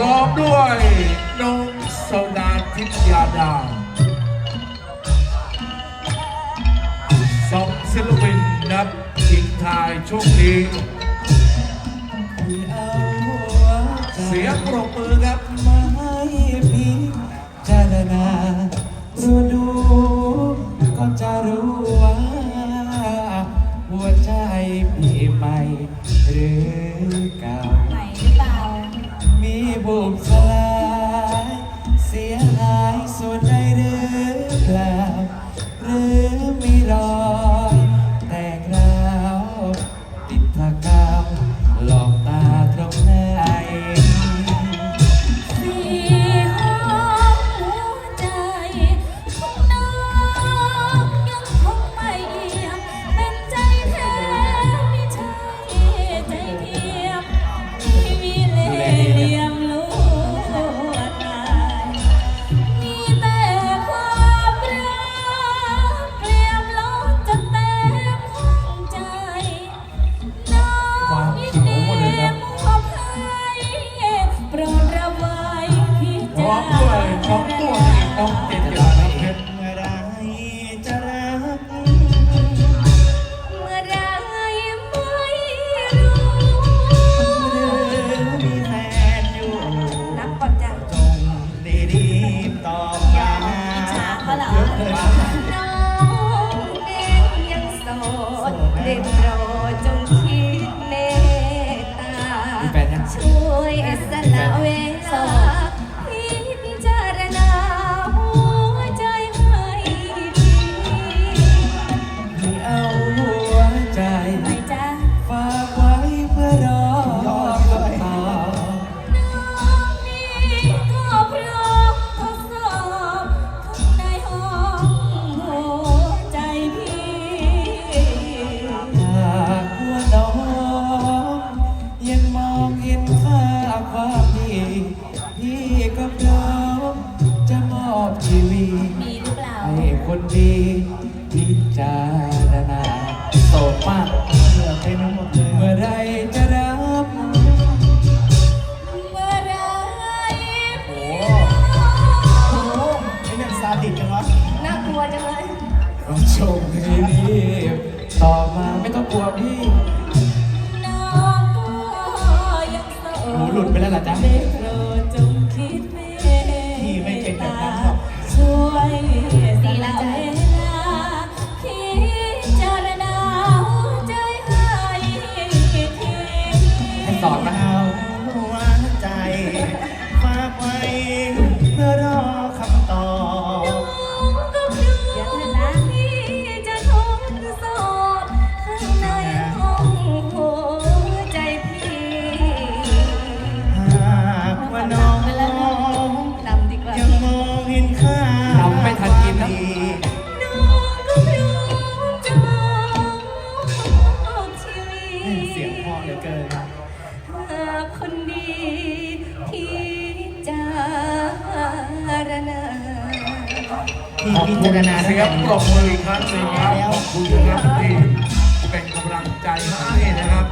ร้อมด้วยน้องโซดาทิพยาดาสองศิลปินนับชิงทายช่วงนี้เสียงปรบมือครับมาให้พิจารณาดูดูก็จะรู้ว่าหัวใจพี่ใหม่หรือเก่า พร้อจามด้วยน้องตัวเอกน้องเจนจิราน้ำเพชรเมื่อไรจะรักเมื่อไรไม่รู้หรือมีแฟนอยู่นับก่อนจ้ะจงดีดีๆตอบมาอิจฉาเขาเหรอน้องเองยังโสดได้โปรดจงคิดเมตตาช่วยสละเวลา ชีวิตมีหรือเปล่า ให้คนดีพิจารณาโสดมากเหลือไปไม่หมดเลยเมื่อไรจะรับเมื่อไรโอ้โหไอ้นั่นซาดิสจังวะน่ากลัวจังเลยต้องชมให้รีบต่อมาไม่ต้องกลัวพี่น้องก็ยังโสดหูหลุดไปแล้วล่ะจ๊ะ เหลือเกินหากคนดีที่จารณาพี่พิจารณาเสียงปรบมืออีกครั้งหนึ่งครับขอบคุณนะครับที่เป็นกำลังใจให้นะครับ